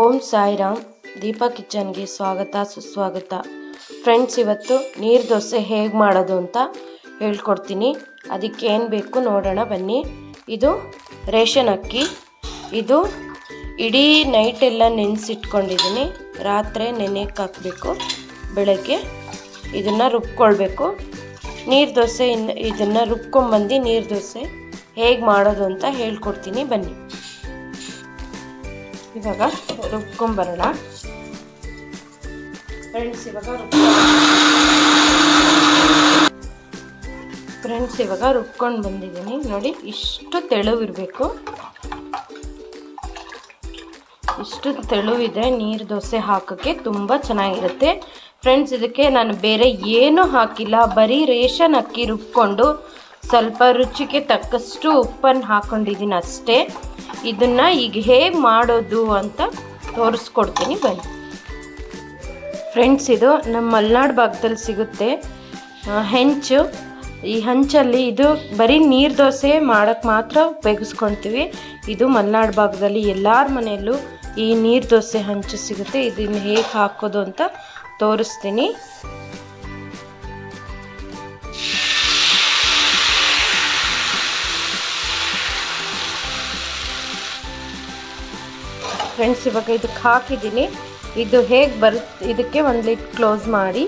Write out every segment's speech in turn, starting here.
ಓಂ ಸಾಯಿರಾಮ್, ದೀಪಾ ಕಿಚನ್ಗೆ ಸ್ವಾಗತ, ಸುಸ್ವಾಗತ. ಫ್ರೆಂಡ್ಸ್, ಇವತ್ತು ನೀರು ದೋಸೆ ಹೇಗೆ ಮಾಡೋದು ಅಂತ ಹೇಳ್ಕೊಡ್ತೀನಿ. ಅದಕ್ಕೆ ಏನು ಬೇಕು ನೋಡೋಣ, ಬನ್ನಿ. ಇದು ರೇಷನ್ ಅಕ್ಕಿ. ಇದು ಇಡೀ ನೈಟೆಲ್ಲ ನೆನೆಸಿಟ್ಕೊಂಡಿದ್ದೀನಿ ರಾತ್ರಿ ನೆನೆಯಕ್ಕೆ ಹಾಕಬೇಕು, ಬೆಳಗ್ಗೆ ಇದನ್ನು ರುಬ್ಕೊಳ್ಬೇಕು. ನೀರು ದೋಸೆ ಇನ್ನು ಇದನ್ನು ರುಬ್ಕೊಂಬಂದು ನೀರು ದೋಸೆ ಹೇಗೆ ಮಾಡೋದು ಅಂತ ಹೇಳ್ಕೊಡ್ತೀನಿ, ಬನ್ನಿ. ಇವಾಗ ರುಬ್ಕೊಂಬರೋಣ ಫ್ರೆಂಡ್ಸ್ ಇವಾಗ ಫ್ರೆಂಡ್ಸ್ ಇವಾಗ ರುಬ್ಕೊಂಡು ಬಂದಿದ್ದೀನಿ. ನೋಡಿ, ಇಷ್ಟು ತೆಳುವಿರಬೇಕು. ಇಷ್ಟು ತೆಳುವಿದ್ರೆ ನೀರು ದೋಸೆ ಹಾಕೋಕ್ಕೆ ತುಂಬ ಚೆನ್ನಾಗಿರುತ್ತೆ. ಫ್ರೆಂಡ್ಸ್ ಇದಕ್ಕೆ ನಾನು ಬೇರೆ ಏನೂ ಹಾಕಿಲ್ಲ. ಬರೀ ರೇಷನ್ ಅಕ್ಕಿ ರುಬ್ಕೊಂಡು ಸ್ವಲ್ಪ ರುಚಿಗೆ ತಕ್ಕಷ್ಟು ಉಪ್ಪನ್ನು ಹಾಕ್ಕೊಂಡಿದ್ದೀನಿ ಅಷ್ಟೇ. ಇದನ್ನು ಈಗ ಹೇಗೆ ಮಾಡೋದು ಅಂತ ತೋರಿಸ್ಕೊಡ್ತೀನಿ, ಬನ್ನಿ. ಫ್ರೆಂಡ್ಸ್ ಇದು ನಮ್ಮ ಮಲೆನಾಡು ಭಾಗದಲ್ಲಿ ಸಿಗುತ್ತೆ. ಹೆಂಚು. ಈ ಹಂಚಲ್ಲಿ ಇದು ಬರೀ ನೀರು ದೋಸೆ ಮಾಡೋಕ್ಕೆ ಮಾತ್ರ ಉಪಯೋಗಿಸ್ಕೊಳ್ತೀವಿ ಇದು ಮಲೆನಾಡು ಭಾಗದಲ್ಲಿ ಎಲ್ಲರ ಮನೆಯಲ್ಲೂ ಈ ನೀರು ದೋಸೆ ಹಂಚು ಸಿಗುತ್ತೆ. ಇದನ್ನು ಹೇಗೆ ಹಾಕೋದು ಅಂತ ತೋರಿಸ್ತೀನಿ. ಫ್ರೆಂಡ್ಸ್, ಇವಾಗ ಇದಕ್ಕೆ ಹಾಕಿದ್ದೀನಿ. ಇದು ಹೇಗೆ ಬರುತ್ತೆ ಇದಕ್ಕೆ ಒಂದು ಲಿಟ್ ಕ್ಲೋಸ್ ಮಾಡಿ.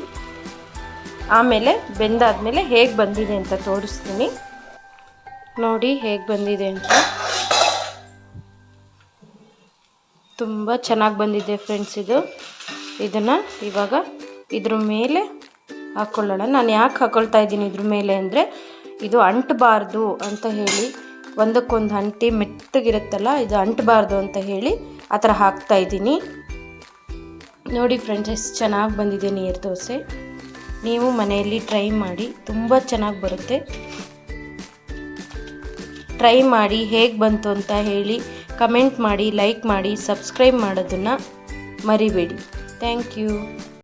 ಆಮೇಲೆ ಬೆಂದಾದಮೇಲೆ ಹೇಗೆ ಬಂದಿದೆ ಅಂತ ತೋರಿಸ್ತೀನಿ. ನೋಡಿ ಹೇಗೆ ಬಂದಿದೆ ಅಂತ. ತುಂಬ ಚೆನ್ನಾಗಿ ಬಂದಿದೆ ಫ್ರೆಂಡ್ಸ್ ಇದು. ಇದನ್ನು ಇವಾಗ ಇದ್ರ ಮೇಲೆ ಹಾಕ್ಕೊಳ್ಳೋಣ ನಾನು ಯಾಕೆ ಹಾಕೊಳ್ತಾ ಇದ್ದೀನಿ ಇದ್ರ ಮೇಲೆ ಅಂದರೆ, ಇದು ಅಂಟಬಾರ್ದು ಅಂತ ಹೇಳಿ. ಒಂದಕ್ಕೊಂದು ಅಂಟಿ ಮೆತ್ತಗಿರುತ್ತಲ್ಲ, ಇದು ಅಂಟಬಾರ್ದು ಅಂತ ಹೇಳಿ ಆ ಥರ ಹಾಕ್ತಾ ಇದ್ದೀನಿ. ನೋಡಿ ಫ್ರೆಂಡ್ಸ್ ಎಷ್ಟು ಚೆನ್ನಾಗಿ ಬಂದಿದೆ ನೀರು ದೋಸೆ. ನೀವು ಮನೆಯಲ್ಲಿ ಟ್ರೈ ಮಾಡಿ, ತುಂಬ ಚೆನ್ನಾಗಿ ಬರುತ್ತೆ. ಟ್ರೈ ಮಾಡಿ, ಹೇಗೆ ಬಂತು ಅಂತ ಹೇಳಿ ಕಮೆಂಟ್ ಮಾಡಿ ಲೈಕ್ ಮಾಡಿ ಸಬ್ಸ್ಕ್ರೈಬ್ ಮಾಡೋದನ್ನು ಮರಿಬೇಡಿ. Thank you